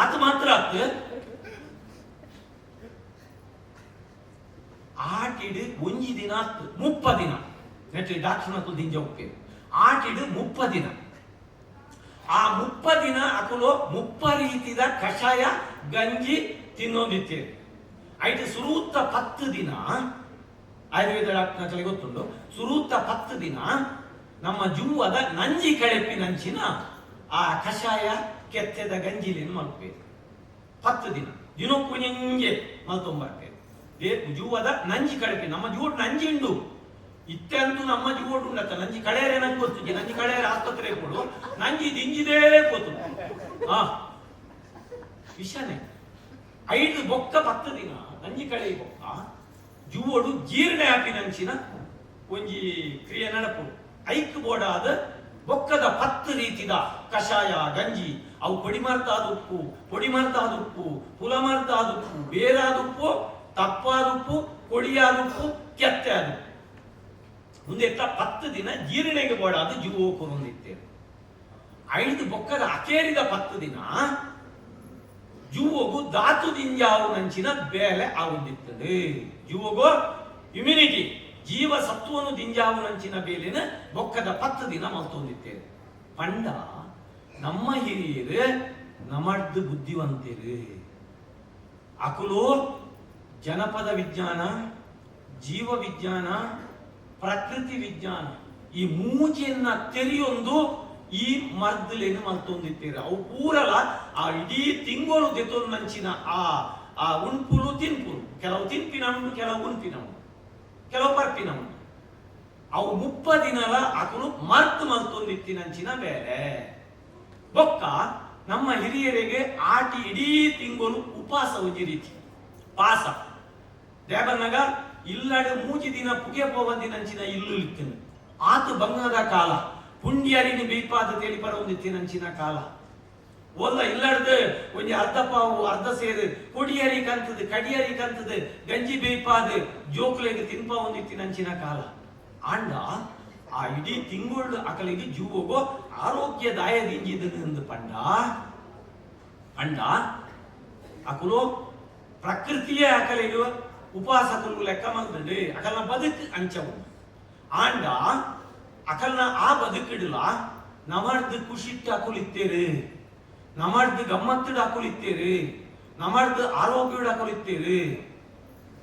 ಆತ ಮಾತ್ರ ಆತ್ ಆಟಿಡು ಒಂಜಿ ದಿನ ಆತ್ ಮುಪ್ಪ ದಿನ. ನೆಟ್ಟಿ ದಾಕ್ಷಿಣ ದಿಂಜ ಉಪ್ಪೆ ಆಟಿಡು ಮುಪ್ಪ ದಿನ. ಆ ಮುಪ್ಪ ದಿನ ಅಕುಲು ಮುಪ್ಪ ರೀತಿದ ಕಷಾಯ, ಗಂಜಿ ತಿನ್ನೋದಿತ್ತೆ. ಐಟ್ ಸುರೂತ್ತ ಪತ್ತು ದಿನ, ಆಯುರ್ವೇದ ಡಾಕ್ಟರ್ನ ಗೊತ್ತುಂಡು ಸುರೂತ್ತ ಪತ್ತು ದಿನ, ನಮ್ಮ ಜೂವದ ನಂಜಿ ಕಳೆಪಿನಂಚಿನ ಆ ಕಷಾಯ ಕೆತ್ತೆದ ಗಂಜಿಲಿನ ಮಲ್ಪೇರು ಹತ್ತು ದಿನ. ದಿನಕ್ಕು ನಿಂಗೆ ಮಲ್ತೊಂಬರ್ತೇವೆ ಬೇಕು ಜೂವದ ನಂಜಿ ಕಳಪೆ. ನಮ್ಮ ಜೂಡ್ ನಂಜಿ ಉಂಡು. ಇತ್ತೆಂತೂ ನಮ್ಮ ಜೂಡ್ ಉಂಡತ್ತ. ನಂಜಿ ಕಳೆಯರೆ ನಂಗೆ ಗೊತ್ತು ನಂಜಿ ಕಳೆಯರೆ ಆಸ್ಪತ್ರೆ ಕೊಡು. ನಂಜಿ ದಿಂಜಿದೇ ಗೊತ್ತು. ಹಾ ವಿಷನೇ. ಐದು ಬೊಕ್ಕ ಪತ್ತು ದಿನ. ನಂಜಿ ಕಳೆ ಬೊಕ್ಕ. ಜೂವಡು ಜೀರ್ಣ ಆಪಿನಂಚಿನ ಒಂಜಿ ಕ್ರಿಯೆ ನಡಪು ಐಕ್ ಬೋಡಾದ ಬೊಕ್ಕದ ಪತ್ತು ರೀತಿದ ಕಷಾಯ, ಗಂಜಿ, ಅವು ಪೊಡಿ ಮರ್ತಾದ ಉಪ್ಪು ಪೊಡಿ ಮರ್ತಾದ ಉಪ್ಪು ಪುಲ ಮರ್ತಾದ ಉಪ್ಪು ಬೇರಾದ ಉಪ್ಪು ತಪ್ಪಾದ ಉಪ್ಪು ಕೊಡಿಯಾದ ಉಪ್ಪು ಕೆತ್ತೆ ಅದು ಮುಂದೆ ಪತ್ತು ದಿನ ಜೀರ್ಣೆಗೆ ಬೋಡಾದ ಜೀವ ಕೊರೊಂದಿತ್ತೇವೆ ಐದು ಬೊಕ್ಕದ ಅಕೇರಿದ ಪತ್ತು ದಿನ ಜುವಗು ಧಾತು ದಿಂಜಾವು ನಂಚಿನ ಬೇಲೆ ಆಗುತ್ತಿತ್ತದೆ ಜುವಗು ಇಮ್ಯುನಿಟಿ ಜೀವ ಸತ್ವನು ದಿಂಜಾವು ನಂಚಿನ ಬೇಲಿನ ಬೊಕ್ಕದ ಪತ್ತು ದಿನ ಮಲ್ತೊಂದಿತ್ತೇನೆ ಪಂಡ, ನಮ್ಮ ಹಿರಿಯರು ನಮಡ್ದು ಬುದ್ಧಿವಂತರು. ಅಕುಲು ಜನಪದ ವಿಜ್ಞಾನ, ಜೀವ ವಿಜ್ಞಾನ, ಪ್ರಕೃತಿ ವಿಜ್ಞಾನ, ಈ ಮೂಜೆಯನ್ನ ತೆರೆಯೊಂದು ಈ ಮರ್ದಲೇನು ಮಲ್ತೊಂದಿತ್ತೀರ ಅವು ಪೂರಲ ಆ ಇಡೀ ತಿಂಗಳು ದೆತೊಂದಂಚಿನ ಆ ಆ ಉಣ್ಪುಲು ತಿನ್ಪುಲು ಕೆಲವು ತಿನ್ಪಿನ ಕೆಲವು ಉಣ್ಪಿನ ಉಂಟು ಕೆಲವು ಪರ್ಪಿನ ಉಂಟು ಅವು ಮುಪ್ಪ ದಿನಲ ಮರ್ತು ಮರ್ತ್ ಮಲ್ತೊಂದಿತ್ತಿನಂಚಿನ ಬೇರೆ ಬೊಕ್ಕ ನಮ್ಮ ಹಿರಿಯರಿಗೆ ಆಟಿ ಇಡೀ ತಿಂಗಳು ಉಪವಾಸ ಉಜಿ ರೀತಿ. ಪಾಸ. ದೇವನಗ ಇಲ್ಲಡೆ ಮೂಜಿ ದಿನ ಪುಗೆ ಪೋವಂದಿನಂಚಿನ ಇಲ್ಲು ಇತ್ತಿನ ಆತು ಬಂಗದ ಕಾಲ. ಪುಂಡ್ಯರಿನಿ ಬೀಪಾದ ತೇಲಿ ಪರವೊಂದಿತ್ತಿನಂಚಿನ ಕಾಲ. ಒಲ್ಲ ಇಲ್ಲಡ್ದು, ಒಂಜಿ ಅರ್ಧ ಪಾವು, ಅರ್ಧ ಸೇರು ಕೊಡಿಯರಿ ಕಂತದು, ಕಡಿಯರಿ ಕಂತದು, ಗಂಜಿ ಬೇಯ್ಪಾದ, ಜೋಕ್ಲೆಗೆ ತಿನ್ಪ ಒಂದಿತ್ತಿನಂಚಿನ ಕಾಲ. ಆಂಡ, ಆ ಇಡೀ ತಿಂಗಳು ಅಕಲಿಗೆ ಜೂವಗೋ ಆರೋಗ್ಯದಾಯದಿಂಜಿದ್ದು ಪಂಡ. ಅಂಡ ಅಕುಲು, ಪ್ರಕೃತಿಯೇ ಅಕಲಿಗೆ ಉಪವಾಸಕಲು ಲೆಕ್ಕ ಮಾಡ್ತಂಡೆ ಅಕಲ್ನ ಬದುಕು ಅಂಚವು. ಆಂಡ, ಅಕಲ್ನ ಆ ಬದುಕಿಡಲ ನಮರ್ದು ಖುಷಿಟ್ಟು ಹಾಕೊಳಿತ್ತೇರು ನಮರ್ದು ಗಮ್ಮತ್ತು ಡಾಕುಲಿತ್ತೀರಿ ನಮರ್ದು ಆರೋಗ್ಯ ಹಾಕೊಳಿತ್ತೇರು